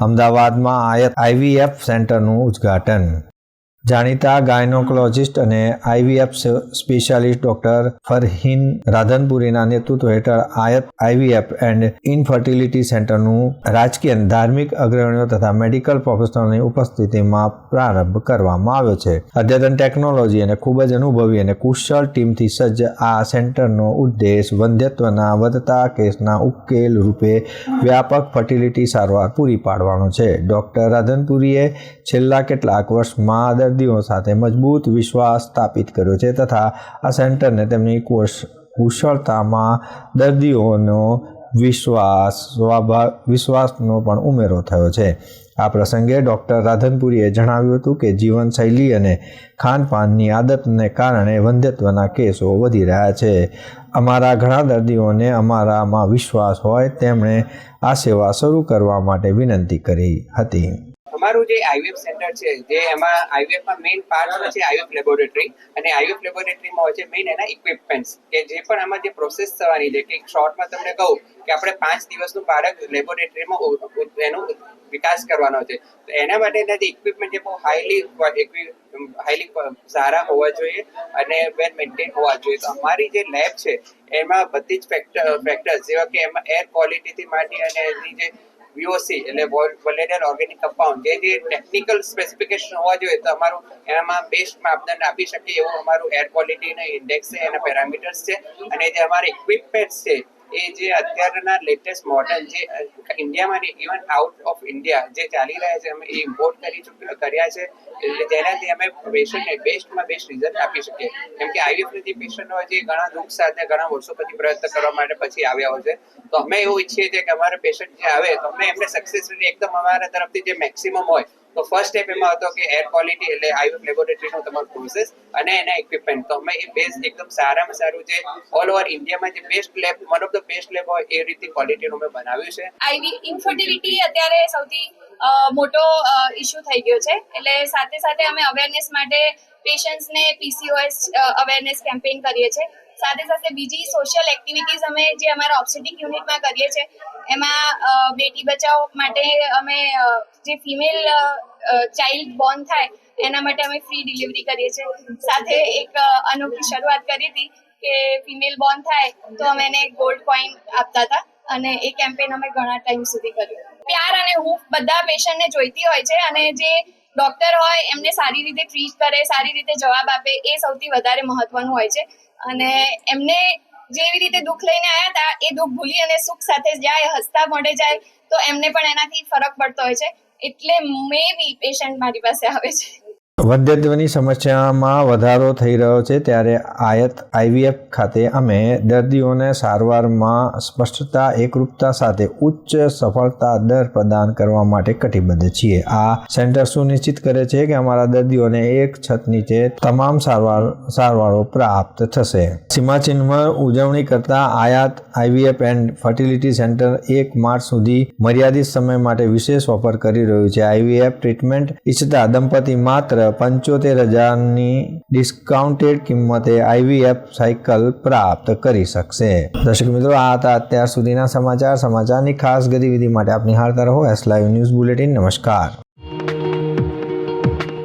અમદાવાદમાં આઈવીએફ સેન્ટરનું ઉદ્ઘાટન જાણીતા ગાયનોકોલોજિસ્ટ અને આઈવીએફ સ્પેશિયાલિસ્ટ ડોક્ટર ફરહીન રાધનપુરીના નેતૃત્વ હેઠળ આઈવીએફ એન્ડ ઇનફર્ટિલિટી સેન્ટરનું રાજકીય અને ધાર્મિક અગ્રણીઓ તથા મેડિકલ પ્રોફેશનલની ઉપસ્થિતિમાં પ્રારંભ કરવામાં આવ્યો છે. અદ્યતન ટેકનોલોજી અને ખૂબ જ અનુભવી અને કુશળ ટીમથી સજ્જ આ સેન્ટરનો ઉદ્દેશ વંધ્યત્વના વધતા કેસના ઉકેલ રૂપે વ્યાપક ફર્ટિલિટી સારવાર પૂરી પાડવાનો છે. ડોક્ટર રાધનપુરીએ છેલ્લા કેટલાક વર્ષમાં દર્દીઓ સાથે મજબૂત વિશ્વાસ સ્થાપિત કર્યો છે તથા આ સેન્ટરને તેમની કોશ, કુશળતામાં દર્દીઓનો વિશ્વાસ, સ્વાભા, વિશ્વાસનો પણ ઉમેરો થયો છે. આ પ્રસંગે ડૉક્ટર રાધનપુરીએ જણાવ્યું હતું કે જીવનશૈલી અને ખાનપાનની આદતને કારણે વંધ્યત્વના કેસો વધી રહ્યા છે. અમારા ઘણા દર્દીઓને અમારામાં વિશ્વાસ હોય, તેમણે આ સેવા શરૂ કરવા માટે વિનંતી કરી હતી. અમારું જે આઈવીએફ સેન્ટર છે, જે એમાં આઈવીએફમાં મેઇન પાર્ટ છે આઈવીએફ લેબોરેટરી અને આઈવીએફ લેબોરેટરીમાં હોય છે મેઇન એના ઇક્વિપમેન્ટ્સ કે જે પણ આમાં જે પ્રોસેસ થવાની છે, કે શોર્ટમાં તમને કહું કે આપણે પાંચ દિવસનું બાળક લેબોરેટરીમાં એનો વિકાસ કરવાનો છે. તો એના માટેના જે ઇક્વિપમેન્ટ છે, બહુ હાઈલી હાઈલી સારા હોવા જોઈએ અને વેલ મેન્ટેન હોવા જોઈએ. તો અમારી જે લેબ છે, એમાં બધી જ ફેક્ટર ફેક્ટર્સ જેવા કે એમાં એર ક્વોલિટીથી માંડી અને એની જે VOC એટલે વોલેટર ઓર્ગેનિક કમ્પાઉન્ડ જે જે ટેકનિકલ સ્પેસિફિકેશન હોવા જોઈએ તો અમારું એમાં બેસ્ટ માપદંડ આપી શકીએ એવું અમારું એર ક્વોલિટીનો ઇન્ડેક્સ છે, એના પેરામીટર્સ છે. અને જે અમારા ઇક્વિપમેન્ટ્સ છે એ જે અત્યારના લેટેસ્ટ મોડલ જે ઇન્ડિયામાં ઇવન આઉટ ઓફ ઇન્ડિયા જે ચાલી રહ્યા છે, અમે એ ઇમ્પોર્ટ કરી ચૂક્યા કર્યા છે. એટલે જેનાથી અમે પેશન્ટને બેસ્ટમાં બેસ્ટ રિઝલ્ટ આપી શકીએ. કેમ કે આઈવીએફ જે પેશન્ટ હોય છે ઘણા દુઃખ સાથે ઘણા વર્ષો પછી પ્રયત્ન કરવા માટે પછી આવ્યા હોય છે. તો અમે એવું ઈચ્છીએ છીએ કે અમારા પેશન્ટ જે આવે, તો અમે એમને સક્સેસફુલી એકદમ અમારા તરફથી જે મેક્સિમમ હોય તો ફર્સ્ટ સ્ટેપ એમાં હતો કે એર ક્વોલિટી એટલે આઈવીએફ લેબોરેટરીનો તમારો પ્રોસેસ અને એના ઇક્વિપમેન્ટ તો અમે એ બેઝ એકદમ સારામાં સારું જે ઓલ ઓવર ઇન્ડિયામાં જે best lab one of the best lab હોય એ રીતે ક્વોલિટીનું અમે બનાવ્યું છે. આઈવી ઇન્ફર્ટિલિટી અત્યારે સૌથી મોટો ઇશ્યુ થઈ ગયો છે. એટલે સાથે સાથે અમે અવેરનેસ માટે પેશન્ટ્સને પીસીઓએસ અવેરનેસ કેમ્પેઇન કરીએ છીએ. સાથે સાથે બીજી સોશિયલ એક્ટિવિટીઝ અમે જે અમારા ઓબ્સેટિક યુનિટમાં કરીએ છીએ, એમાં બેટી બચાવ માટે અમે જે ફિમેલ ચાઇલ્ડ બોર્ન થાય, એના માટે અમે ફ્રી ડિલિવરી કરીએ છીએ. સાથે એક અનોખી શરૂઆત કરી હતી કે ફિમેલ બોર્ન થાય તો અમે એને ગોલ્ડ કોઈન આપતા હતા અને એ કેમ્પેન અમે ઘણા ટાઈમ સુધી કર્યું. પ્યાર અને હું બધા પેશન્ટને જોઈતી હોય છે અને જે ડોક્ટર હોય એમને સારી રીતે ટ્રીટ કરે, સારી રીતે જવાબ આપે એ સૌથી વધારે મહત્વનું હોય છે. અને એમને જેવી રીતે દુઃખ લઈને આવ્યા હતા એ દુઃખ ભૂલી અને સુખ સાથે જાય, હસતા મોઢે જાય, તો એમને પણ એનાથી ફરક પડતો હોય છે. એટલે મે બી પેશન્ટ મારી પાસે આવે છે. વંધ્યત્વની સમસ્યામાં વધારો થઈ રહ્યો છે ત્યારે આયત આઈવીએફ ખાતે અમે દર્દીઓને સારવારમાં સ્પષ્ટતા, એકરૂપતા સાથે ઉચ્ચ સફળતા દર પ્રદાન કરવા માટે કટિબદ્ધ છીએ. આ સેન્ટર સુનિશ્ચિત કરે છે કે અમારા દર્દીઓને એક છત નીચે તમામ સારવાર, સારવારો પ્રાપ્ત થશે. સીમાચિહ્નમાં ઉજવણી કરતા આયાત, આઈવીએફ એન્ડ ફર્ટિલિટી સેન્ટર એક માર્ચ સુધી મર્યાદિત સમય માટે વિશેષ ઓફર કરી રહ્યું છે. આઈવીએફ ટ્રીટમેન્ટ ઈચ્છતા દંપતી માત્ર પંચોતેર હજારની ડિસ્કાઉન્ટેડ કિંમતે આઈવીએફ સાયકલ પ્રાપ્ત કરી શકશે. દર્શક મિત્રો, આ હતા અત્યાર સુધીના સમાચાર. સમાચારની ખાસ ગતિવિધિ માટે આપની હાલતા રહો. એસ લાઈવ ન્યૂઝ બુલેટિન નમસ્કાર.